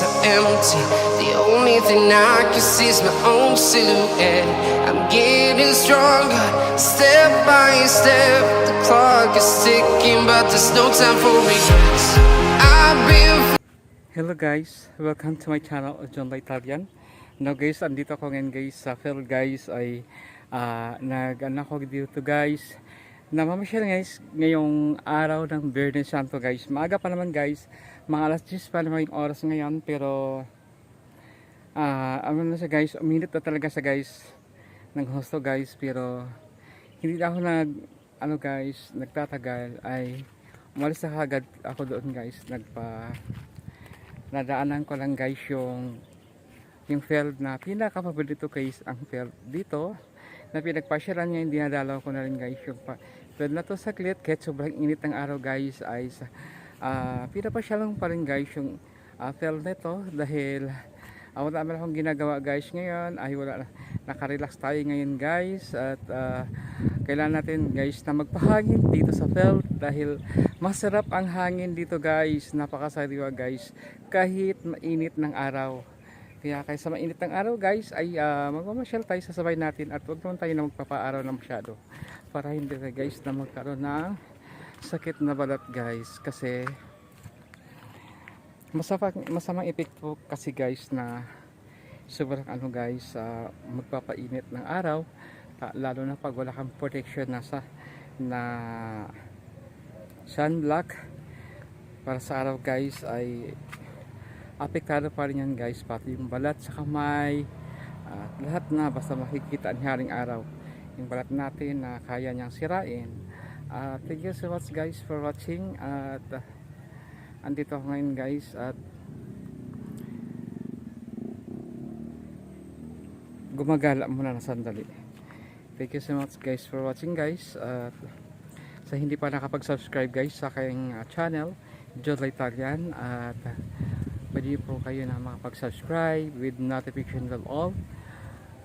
are empty. The only thing I can see is my own silhouette. I'm getting stronger, step by step. The clock is ticking, but there's no time for regrets. I've been Hello guys, welcome to my channel, John Italian. Now guys, andito ako ngayon guys sa field guys ay uh, nag ano ako dito guys. Namamasyal guys ngayong araw ng Birthday Santo guys. Maaga pa naman guys, mga alas 10 pa naman yung oras ngayon pero ah ano na siya guys, uminit na talaga sa guys. Ng hosto guys pero hindi na ako nag ano guys, nagtatagal. Ay umalis na agad ako doon guys, nagpa nadaanan ko lang guys yung yung field na pinakapaborito guys ang field dito na pinagpasyaran niya hindi nadalaw ko na rin guys yung pa, field na to saglit kahit sobrang init ng araw guys ay uh, pinapasyalan pa rin guys yung uh, field nito dahil uh, wala naman akong ginagawa guys ngayon ay wala na nakarelax tayo ngayon guys at uh, kailangan natin guys na magpahangin dito sa field dahil masarap ang hangin dito guys. Napakasariwa guys. Kahit mainit ng araw kaya kaysa mainit ng araw guys ay uh, magmamasyal tayo sa sabay natin at huwag naman tayo na magpapaaraw na masyado para hindi tayo guys na magkaroon ng sakit na balat guys. Kasi masama, masamang epekto kasi guys na sobrang ano guys uh, magpapainit ng araw lalo na pag wala kang protection na sa na sunblock. Para sa araw guys ay apektado pa rin yan guys pati yung balat sa kamay at lahat na basta makikita ang haring araw yung balat natin na kaya niyang sirain. Uh, thank you so much guys for watching at uh, andito ako ngayon guys at gumagala muna na sandali. Thank you so much guys for watching guys at sa hindi pa nakapag-subscribe guys sa aking uh, channel Jodla Italian at uh, pwede po kayo na makapag-subscribe with notification bell all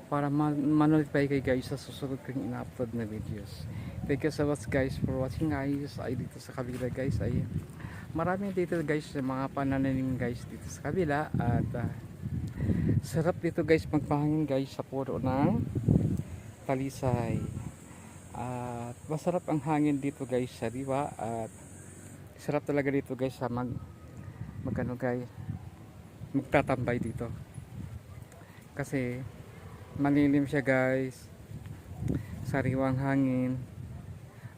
para ma-notify kayo guys sa susunod kong ina-upload na videos. Thank you so much guys for watching. Guys ay dito sa kabila guys ay marami dito guys mga panananim guys dito sa kabila at uh, sarap dito guys magpahangin guys sa puro ng talisay. At masarap ang hangin dito guys sa diwa at sarap talaga dito guys sa mag magano guys magtatambay dito. Kasi malilim siya guys. Sariwang hangin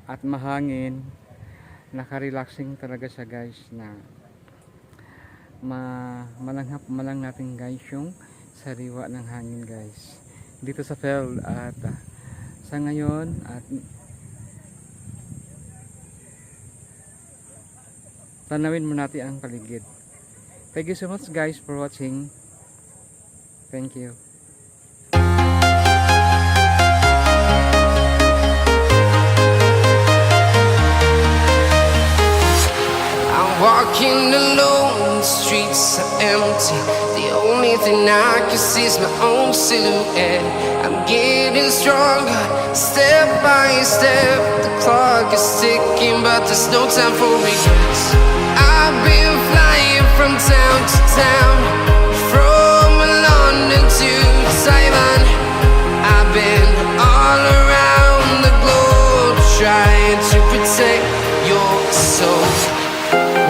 at mahangin. Naka-relaxing talaga siya guys na ma malanghap malang natin guys yung sariwa ng hangin guys. Dito sa field at uh, sa ngayon at tanawin mo natin ang paligid thank you so much guys for watching thank you I'm walking alone, the streets are empty. The only thing I can see is my own silhouette. I'm getting stronger, step by step. The clock is ticking, but there's no time for regrets. I've been trying to protect your soul.